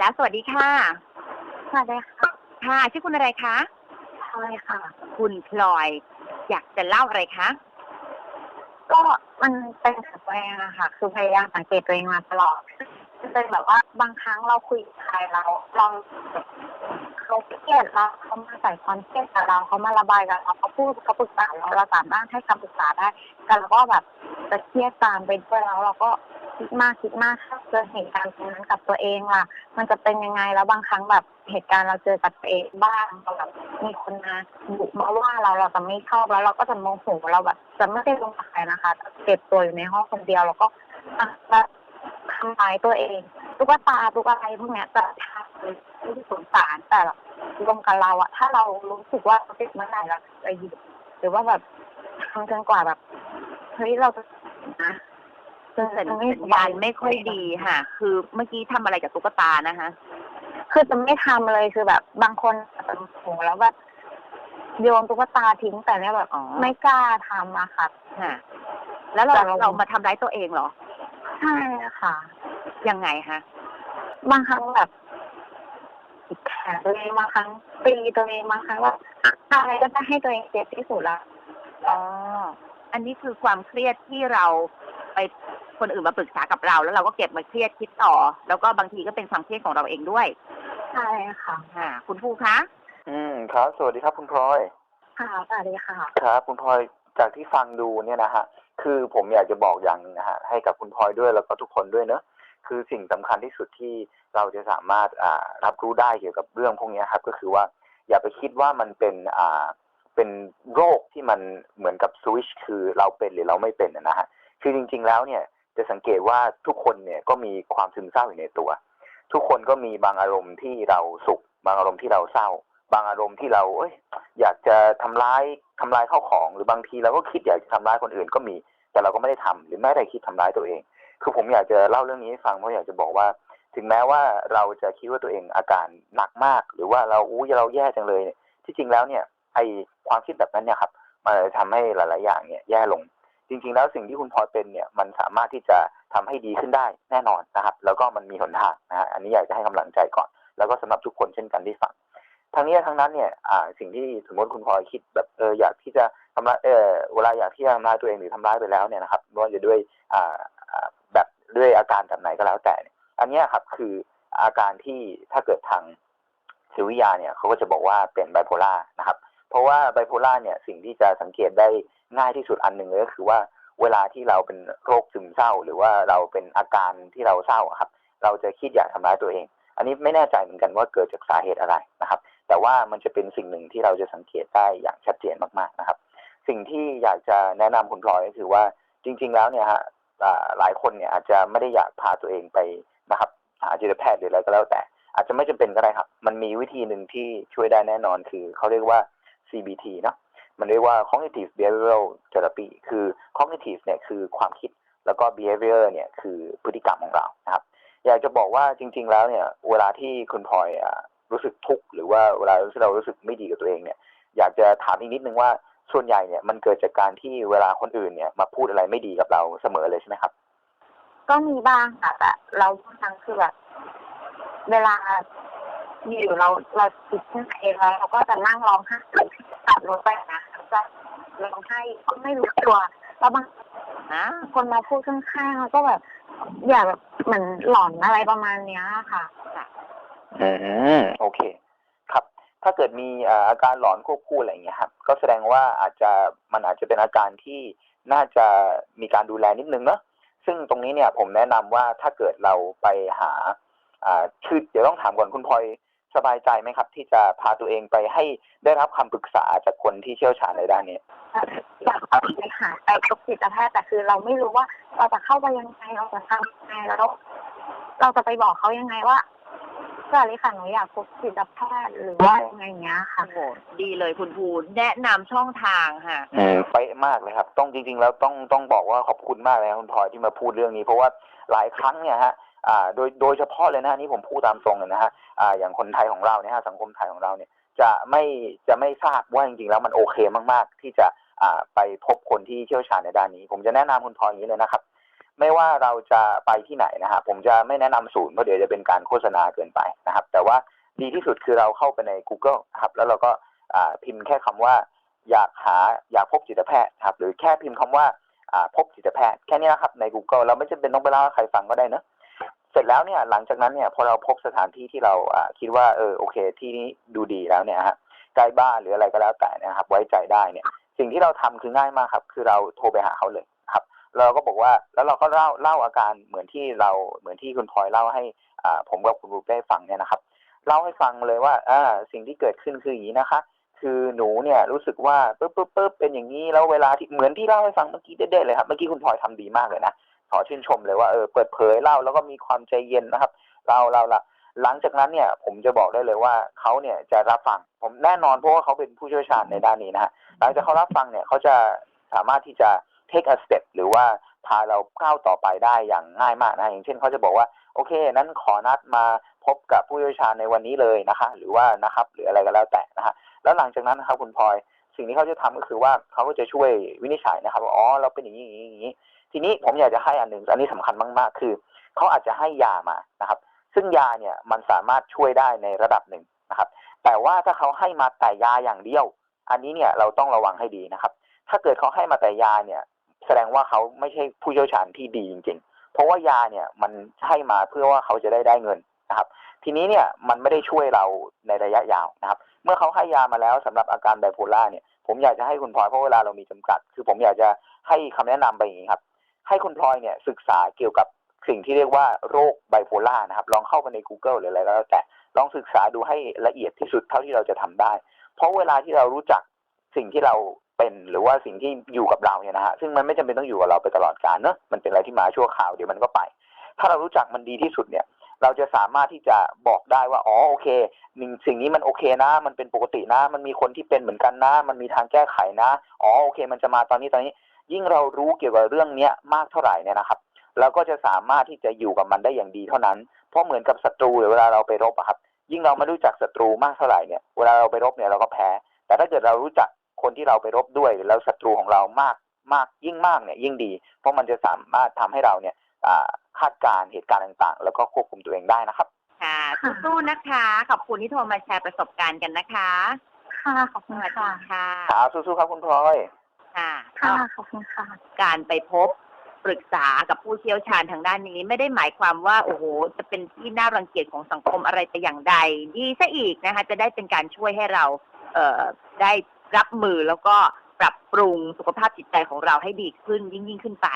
แล้วสวัสดีค่ะ สวัสดีค่ะ ค่ะชื่อคุณอะไรคะใช่ค่ะ คุณพลอย อยากจะเล่าอะไรคะก็มันเป็นกับตัวเองอะค่ะ คือพยายามสังเกตตัวเองมาตลอดมันเป็นแบบว่าบางครั้งเราคุยกับใครเราเราเขาเครียดเราเขามาใส่ความเครียดกับเราเขามาระบายกับเราเขาพูดเขาปรึกษาเราเราสามารถให้คำปรึกษาได้แต่เราก็แบบจะเครียดตามไปด้วยแล้วเราก็ คิดมากคิดมากเจอเหตุการณ์ตรงนั้นกับตัวเองล่ะ มันจะเป็นยังไงแล้วบางครั้งแบบเหตุการณ์เราเจอกับตัวเองบ้างแบบมีคนมาบุกมาว่าเราเราจะไม่ชอบแล้วเราก็จะโมโหเราแบบ จะไม่ได้ลงกับใครนะคะเก็บตัวอยู่ในห้องคนเดียวแล้วก็แบบทำร้ายตัวเองตุ๊กตาตุ๊กอะไรพวกเนี้ยจะทำเลยที่สงสารแต่รวมกับเราอะถ้าเรารู้สึกว่าเราติดเมื่อไหร่เราจะหยุดหรือว่าแบบทำจนกว่าแบบเฮ้ยเราจะนะ จนสัญจะไม่ญาณไม่ค่อยดีค่ะ คือเมื่อกี้ทำอะไรกับตุ๊กตานะคะคือจะไม่ทำเลยคือแบบ บางคนแบบโหแล้วแบบโยนตุ๊กตาทิ้งแต่เนี่ยแบบอ๋อไม่กล้าทำอะค่ะค่ะแล้วเราแต่เราเรามาทำร้ายตัวเองเหรอ ใช่ค่ะ ยังไงคะบางครั้งแบบจิกแขนตัวเองบางครั้งตีตัวเองบางครั้งว่าอะไรก็จะให้ตัวเองเจ็บที่สุดละอ๋ออันนี้คือความเครียดที่เราไป คนอื่นมาปรึกษากับเรา แล้วเราก็เก็บมาเครียดคิดต่อ แล้วก็บางทีก็เป็นความเครียดของเราเองด้วยใช่ค่ะค่ะคุณครูคะอืมครับ สวัสดีครับคุณพลอยค่ะสวัสดีค่ะครับคุณพลอยจากที่ฟังดูเนี่ยนะฮะคือผมอยากจะบอกอย่างหนึงนะฮะให้กับคุณพลอยด้วยแล้วก็ทุกคนด้วยเนอะคือสิ่งสำคัญที่สุดที่เราจะสามารถอ่ารับรู้ได้เกี่ยวกับเรื่องพวกเนี้ยครับก็คือว่าอย่าไปคิดว่ามันเป็นอ่าเป็นโรคที่มันเหมือนกับสวิชคือเราเป็นหรือเราไม่เป็นนะฮะคือจริง ๆแล้วเนี่ย จะสังเกตว่าทุกคนเนี่ยก็มีความซึมเศร้าอยู่ในตัว ทุกคนก็มีบางอารมณ์ที่เราสุข บางอารมณ์ที่เราเศร้า บางอารมณ์ที่เราเอ้ยอยากจะทำร้ายทำลายข้าวของ หรือบางทีเราก็คิดอยากจะทำร้ายคนอื่นก็มี แต่เราก็ไม่ได้ทำหรือไม่ได้คิดทำร้ายตัวเอง คือผมอยากจะเล่าเรื่องนี้ให้ฟังเพราะอยากจะบอกว่า ถึงแม้ว่าเราจะคิดว่าตัวเองอาการหนักมาก หรือว่าเราอู้เราแย่จังเลยเนี่ยที่จริงแล้วเนี่ยไอความคิดแบบนั้นเนี่ยครับมันจะทำให้หลาย ๆ อย่างเนี่ยแย่ลง จริงๆ แล้วสิ่งที่คุณพลอยเป็นเนี่ยมันสามารถที่จะทำให้ดีขึ้นได้แน่นอนนะครับ แล้วก็มันมีหนทางนะฮะอันนี้อยากจะให้กำลังใจก่อน แล้วก็สำหรับทุกคนเช่นกันที่ฟังทั้งนี้ทั้งนั้นเนี่ยอ่าสิ่งที่สมมติคุณพลอยคิดแบบเอออยากที่จะทำร้ายเออเวลาอยากที่จะทำร้ายตัวเองหรือทำร้ายไปแล้วเนี่ยนะครับไม่ว่าจะด้วยอ่าแบบด้วยอาการแบบไหนก็แล้วแต่เนี่ยอันนี้ครับคืออาการที่ถ้าเกิดทางศิลวิทยาเนี่ยเขาก็จะบอกว่าเป็นไบโพล่านะครับ เพราะว่าไบโพล่าเนี่ยสิ่งที่จะสังเกตได้ง่ายที่สุดอันหนึ่งเลยก็คือว่าเวลาที่เราเป็นโรคซึมเศร้า หรือว่าเราเป็นอาการที่เราเศร้าครับ เราจะคิดอยากทำร้ายตัวเอง อันนี้ไม่แน่ใจเหมือนกันว่าเกิดจากสาเหตุอะไรนะครับ แต่ว่ามันจะเป็นสิ่งหนึ่งที่เราจะสังเกตได้อย่างชัดเจนมากๆนะครับ สิ่งที่อยากจะแนะนำคุณพลอยก็คือว่าจริง ๆ แล้วเนี่ยฮะหลายคนเนี่ยอาจจะไม่ได้อยากพาตัวเองไปนะครับหาจิตแพทย์หรืออะไรก็แล้วแต่ อาจจะไม่จำเป็นก็ได้ครับ มันมีวิธีหนึ่งที่ช่วยได้แน่นอนคือเขาเรียกว่า CBT เนาะมันเรียกว่า cognitive behavioral therapy คือ cognitive เนี่ยคือความคิดแล้วก็ behavior เนี่ยคือพฤติกรรมของเรานะครับอยากจะบอกว่าจริง ๆ แล้วเนี่ย เวลาที่คุณพลอยรู้สึกทุกข์หรือว่าเวลาที่เรารู้สึกไม่ดีกับตัวเองเนี่ย อยากจะถามอีกนิดนึงว่าส่วนใหญ่เนี่ยมันเกิดจากการที่เวลาคนอื่นเนี่ยมาพูดอะไรไม่ดีกับเราเสมอเลยใช่ไหมครับ ก็มีบ้างค่ะแต่เราบางครั้งคือแบบเวลา อยู่เราเราติดขึ้นมาเองแล้วเราก็จะนั่งร้องไห้ขับรถไปนะจะร้องไห้ก็ไม่รู้ตัวแล้วบางนะคนมาพูดข้างๆแล้วก็แบบอย่าแบบเหมือนหลอนอะไรประมาณเนี้ยค่ะอืมโอเค ครับ ถ้าเกิดมีอาการหลอนควบคู่อะไรอย่างเงี้ยครับ ก็แสดงว่าอาจจะมันอาจจะเป็นอาการที่น่าจะมีการดูแลนิดนึงเนาะซึ่งตรงนี้เนี่ยผมแนะนำว่าถ้าเกิดเราไปหาอ่าคือเดี๋ยวต้องถามก่อนคุณพลอย สบายใจไหมครับ ที่จะพาตัวเองไปให้ได้รับคำปรึกษาจากคนที่เชี่ยวชาญในด้านนี้อยากเอาไปหาไปพบจิตแพทย์แต่คือ เราไม่รู้ว่าเราจะเข้าไปยังไงเราจะทำยังไงแล้วเราจะไปบอกเขายังไงว่าสวัสดีค่ะหนูอยากพบจิตแพทย์หรือว่ายังไงอย่างเงี้ยค่ะโอ้โหดีเลยคุณครูแนะนำช่องทางค่ะอืมเป๊ะมากเลยครับ ต้องจริง ๆ แล้วต้องต้องบอกว่าขอบคุณมากเลยครับคุณพลอยที่มาพูดเรื่องนี้ เพราะว่าหลายครั้งเนี่ยฮะอ่า โดยโดยเฉพาะเลยนะนี่ผมพูดตามตรงเลยนะฮะอ่าอย่างคนไทยของเราเนี่ยฮะสังคมไทยของเราเนี่ยจะไม่จะไม่ทราบว่าจริงๆแล้วมันโอเคมากๆ ที่จะอ่าไปพบคนที่เชี่ยวชาญในด้านนี้ ผมจะแนะนำคุณพลอยอย่างนี้เลยนะครับ ไม่ว่าเราจะไปที่ไหนนะฮะผมจะไม่แนะนำศูนย์เพราะเดี๋ยวจะเป็นการโฆษณาเกินไปนะครับ แต่ว่าดีที่สุดคือเราเข้าไปใน Google ครับแล้วเราก็อ่าพิมพ์แค่คำว่า อยากหาอยากพบจิตแพทย์ครับหรือแค่พิมพ์คำว่าอ่าพบจิตแพทย์แค่นี้นะครับใน Google เราไม่จำเป็นต้องไปเล่าให้ใครฟังก็ได้เนะ เสร็จแล้วเนี่ยหลังจากนั้นเนี่ยพอเราพบสถานที่ที่เราคิดว่าเออโอเค ที่นี้ดูดีแล้วเนี่ยฮะใกล้บ้านหรืออะไรก็แล้วแต่นะครับ ไว้ใจได้เนี่ย สิ่งที่เราทำคือง่ายมากครับ คือเราโทรไปหาเขาเลยครับเราก็บอกว่าแล้วเราก็เล่าเล่าอาการเหมือนที่เราเหมือนที่คุณพลอยเล่าให้ผมกับคุณบุ๊กได้ฟังเนี่ยนะครับ เล่าให้ฟังเลยว่าอ่าสิ่งที่เกิดขึ้นคืออย่างนี้นะคะ คือหนูเนี่ยรู้สึกว่าปึ๊บปึ๊บปึ๊บเป็นอย่างนี้แล้วเวลาที่เหมือนที่เล่าให้ฟังเมื่อกี้เด็ดๆเลยครับเมื่อกี้คุณพลอยทำดีมากเลยนะ ขอชื่นชมเลยว่าเออเปิดเผยเล่าแล้วก็มีความใจเย็นนะครับเล่าเล่าละหลังจากนั้นเนี่ยผมจะบอกได้เลยว่าเขาเนี่ยจะรับฟังผมแน่นอนเพราะว่าเขาเป็นผู้เชี่ยวชาญในด้านนี้นะฮะหลังจากเขารับฟังเนี่ยเขาจะสามารถที่จะ take a step หรือว่าพาเราก้าวต่อไปได้อย่างง่ายมากนะอย่างเช่นเขาจะบอกว่าโอเค นั้นขอนัดมาพบกับผู้เชี่ยวชาญในวันนี้เลยนะคะ หรือว่านะครับ หรืออะไรก็แล้วแต่นะฮะแล้วหลังจากนั้นนะครับคุณพลอยสิ่งที่เขาจะทำก็คือว่าเขาก็จะช่วยวินิจฉัยนะครับว่าอ๋อเราเป็นอย่างนี้อย่างนี้อย่างนี้ ทีนี้ผมอยากจะให้อันหนึ่งอันนี้สำคัญมาก ๆ คือเขาอาจจะให้ยามานะครับ ซึ่งยาเนี่ยมันสามารถช่วยได้ในระดับหนึ่งนะครับ แต่ว่าถ้าเขาให้มาแต่ยาอย่างเดียว อันนี้เนี่ยเราต้องระวังให้ดีนะครับ ถ้าเกิดเขาให้มาแต่ยาเนี่ยแสดงว่าเขาไม่ใช่ผู้เชี่ยวชาญที่ดีจริง ๆ เพราะว่ายาเนี่ยมันให้มาเพื่อว่าเขาจะได้ได้เงินนะครับ ทีนี้เนี่ยมันไม่ได้ช่วยเราในระยะยาวนะครับ เมื่อเขาให้ยามาแล้วสำหรับอาการไบโพล่าเนี่ย ผมอยากจะให้คุณพลอยเพราะเวลาเรามีจำกัด คือผมอยากจะให้คำแนะนำไปอย่างนี้ครับ ให้คุณพลอยเนี่ยศึกษาเกี่ยวกับสิ่งที่เรียกว่าโรคไบโพล่านะครับ ลองเข้าไปใน Google หรืออะไรก็แล้วแต่ลองศึกษาดูให้ละเอียดที่สุดเท่าที่เราจะทำได้ เพราะเวลาที่เรารู้จักสิ่งที่เราเป็นหรือว่าสิ่งที่อยู่กับเราเนี่ยนะฮะซึ่งมันไม่จำเป็นต้องอยู่กับเราไปตลอดกาลเนอะมันเป็นอะไรที่มาชั่วคราวเดี๋ยวมันก็ไป ถ้าเรารู้จักมันดีที่สุดเนี่ย เราจะสามารถที่จะบอกได้ว่าอ๋อโอเคสิ่งนี้มันโอเคนะ มันเป็นปกตินะ มันมีคนที่เป็นเหมือนกันนะ มันมีทางแก้ไขนะอ๋อโอเค มันจะมาตอนนี้ตอนนี้ ยิ่งเรารู้เกี่ยวกับเรื่องเนี้ยมากเท่าไหร่เนี่ยนะครับเราก็จะสามารถที่จะอยู่กับมันได้อย่างดีเท่านั้น เพราะเหมือนกับศัตรูหรือเวลาเราไปรบอะครับ ยิ่งเราไม่รู้จักศัตรูมากเท่าไหร่เนี่ยเวลาเราไปรบเนี่ยเราก็แพ้ แต่ถ้าเกิดเรารู้จักคนที่เราไปรบด้วยหรือเราศัตรูของเรามากมากยิ่งมากเนี่ยยิ่งดี เพราะมันจะสามารถทำให้เราเนี่ยอ่าคาดการณ์เหตุการณ์ต่างๆ แล้วก็ควบคุมตัวเองได้นะครับ ค่ะสู้ๆนะคะ ขอบคุณที่โทรมาแชร์ประสบการณ์กันนะคะ ค่ะขอบสคุณวัสดีค่ะค่ะครับสู้ๆครับคุณพลอย ค่ะค่ะขอบคุณค่ะ การไปพบปรึกษากับผู้เชี่ยวชาญทางด้านนี้ ไม่ได้หมายความว่า โอ้โห จะเป็นที่น่ารังเกียจของสังคมอะไรแต่อย่างใด ดีซะอีกนะคะ จะได้เป็นการช่วยให้เรา เอ่อได้รับมือแล้วก็ปรับปรุงสุขภาพจิตใจของเราให้ดีขึ้นยิ่งยิ่งขึ้นไป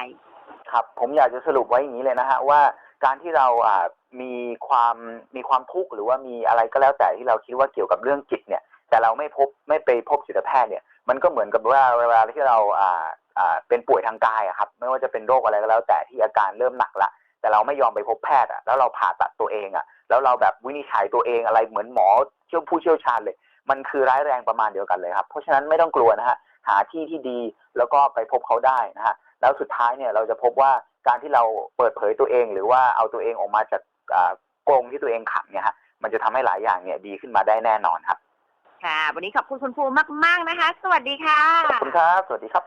ครับ ผมอยากจะสรุปไว้อย่างนี้เลยนะฮะว่าการที่เราอ่ามีความมีความทุกข์หรือว่ามีอะไรก็แล้วแต่ที่เราคิดว่าเกี่ยวกับเรื่องจิตเนี่ย แต่เราไม่พบไม่ไปพบจิตแพทย์เนี่ย มันก็เหมือนกับว่าเวลาที่เราอ่าอ่าเป็นป่วยทางกายอะครับ ไม่ว่าจะเป็นโรคอะไรก็แล้ว แต่ที่อาการเริ่มหนักละ แต่เราไม่ยอมไปพบแพทย์อะแล้วเราผ่าตัดตัวเองอะแล้วเราแบบวินิจฉัยตัวเองอะไรเหมือนหมอเชี่ยวผู้เชี่ยวชาญเลย มันคือร้ายแรงประมาณเดียวกันเลยครับเพราะฉะนั้นไม่ต้องกลัวนะฮะหาที่ที่ดีแล้วก็ไปพบเขาได้นะฮะแล้วสุดท้ายเนี่ยเราจะพบว่าการที่เราเปิดเผยตัวเอง หรือว่าเอาตัวเองออกมาจากอ่ากรงที่ตัวเองขังเนี่ยฮะมันจะทำให้หลายอย่างเนี่ยดีขึ้นมาได้แน่นอนครับ ค่ะ วันนี้ขอบคุณคุณฟูมาก ๆ นะคะ สวัสดีค่ะ ขอบคุณครับ สวัสดีครับ